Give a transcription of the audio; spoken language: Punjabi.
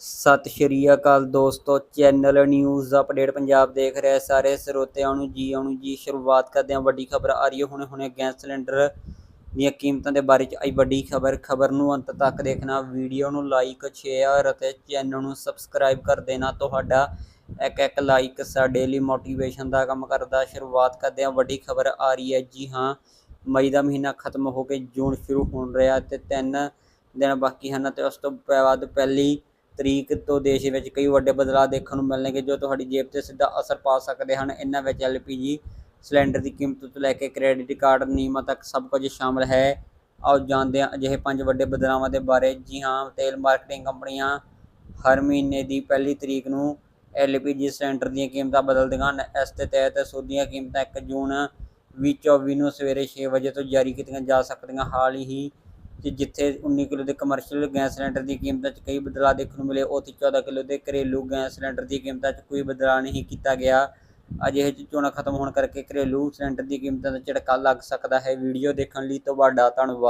ਸਤਿ ਸ਼੍ਰੀ ਅਕਾਲ ਦੋਸਤੋ, ਚੈਨਲ ਨਿਊਜ਼ ਅਪਡੇਟ ਪੰਜਾਬ ਦੇਖ ਰਹੇ ਸਾਰੇ ਸਰੋਤਿਆਂ ਨੂੰ ਜੀ, ਆਉਣ ਨੂੰ ਜੀ, ਸ਼ੁਰੂਆਤ ਕਰਦੇ ਹਾਂ ਵੱਡੀ ਖਬਰ ਆ ਰਹੀ ਹੈ। ਹੁਣੇ ਹੁਣੇ ਗੈਸ ਸਿਲੰਡਰ ਦੀਆਂ ਕੀਮਤਾਂ ਦੇ ਬਾਰੇ ਚ ਆਈ ਵੱਡੀ ਖਬਰ। ਖਬਰ ਨੂੰ ਅੰਤ ਤੱਕ ਦੇਖਣਾ, ਵੀਡੀਓ ਨੂੰ ਲਾਈਕ ਸ਼ੇਅਰ ਅਤੇ ਚੈਨਲ ਨੂੰ ਸਬਸਕ੍ਰਾਈਬ ਕਰ ਦੇਣਾ। ਤੁਹਾਡਾ ਇੱਕ ਇੱਕ ਲਾਈਕ ਸਾਡੇ ਲਈ ਮੋਟੀਵੇਸ਼ਨ ਦਾ ਕੰਮ ਕਰਦਾ। ਸ਼ੁਰੂਆਤ ਕਰਦੇ ਹਾਂ, ਵੱਡੀ ਖਬਰ ਆ ਰਹੀ ਹੈ। ਜੀ ਹਾਂ, ਮਈ ਦਾ ਮਹੀਨਾ ਖਤਮ ਹੋ ਕੇ ਜੂਨ ਸ਼ੁਰੂ ਹੋਣ ਰਿਹਾ ਤੇ ਤਿੰਨ ਦਿਨ ਬਾਕੀ ਹਨ ਤੇ ਉਸ ਤੋਂ ਬਾਅਦ ਪਹਿਲੀ ਤਰੀਕ ਤੋਂ ਦੇਸ਼ ਵਿੱਚ ਕਈ ਵੱਡੇ ਬਦਲਾਅ ਦੇਖਣ ਨੂੰ ਮਿਲਣਗੇ ਜੋ ਤੁਹਾਡੀ ਜੇਬ ਤੇ ਸਿੱਧਾ ਅਸਰ ਪਾ ਸਕਦੇ ਹਨ। ਇਹਨਾਂ ਵਿੱਚ ਐਲਪੀਜੀ ਸਿਲੰਡਰ ਦੀ ਕੀਮਤ ਤੋਂ ਲੈ ਕੇ ਕ੍ਰੈਡਿਟ ਕਾਰਡ ਨਿਯਮਾਂ ਤੱਕ ਸਭ ਕੁਝ ਸ਼ਾਮਲ ਹੈ। ਆਓ ਜਾਣਦੇ ਹਾਂ ਅਜਿਹੇ ਪੰਜ ਵੱਡੇ ਬਦਲਾਵਾਂ ਦੇ ਬਾਰੇ। ਜੀ ਹਾਂ, ਤੇਲ ਮਾਰਕੀਟਿੰਗ ਕੰਪਨੀਆਂ ਹਰ ਮਹੀਨੇ ਦੀ ਪਹਿਲੀ ਤਰੀਕ ਨੂੰ ਐਲਪੀਜੀ ਸਿਲੰਡਰ ਦੀਆਂ ਕੀਮਤਾਂ ਬਦਲਦੀਆਂ ਹਨ। ਇਸ ਦੇ ਤਹਿਤ ਸੋਧੀਆਂ ਕੀਮਤਾਂ 1 ਜੂਨ 2024 ਨੂੰ ਸਵੇਰੇ 6 ਵਜੇ ਤੋਂ ਜਾਰੀ ਕੀਤੀਆਂ ਜਾ ਸਕਦੀਆਂ। ਹਾਲ ਹੀ ਕਿ ਜਿੱਥੇ 19 ਕਿਲੋ ਦੇ ਕਮਰਸ਼ੀਅਲ ਗੈਸ ਸਿਲੰਡਰ ਦੀ ਕੀਮਤਾਂ 'ਚ ਕਈ ਬਦਲਾਅ ਦੇਖਣ ਨੂੰ ਮਿਲੇ, ਉੱਥੇ 14 ਕਿਲੋ ਦੇ ਘਰੇਲੂ ਗੈਸ ਸਿਲੰਡਰ ਦੀ ਕੀਮਤਾਂ 'ਚ ਕੋਈ ਬਦਲਾਅ ਨਹੀਂ ਕੀਤਾ ਗਿਆ। ਅਜਿਹੇ 'ਚ ਚੋਣਾਂ ਖਤਮ ਹੋਣ ਕਰਕੇ ਘਰੇਲੂ ਸਿਲੰਡਰ ਦੀ ਕੀਮਤਾਂ ਦਾ ਝਟਕਾ ਲੱਗ ਸਕਦਾ ਹੈ। ਵੀਡੀਓ ਦੇਖਣ ਲਈ ਤੁਹਾਡਾ ਧੰਨਵਾਦ।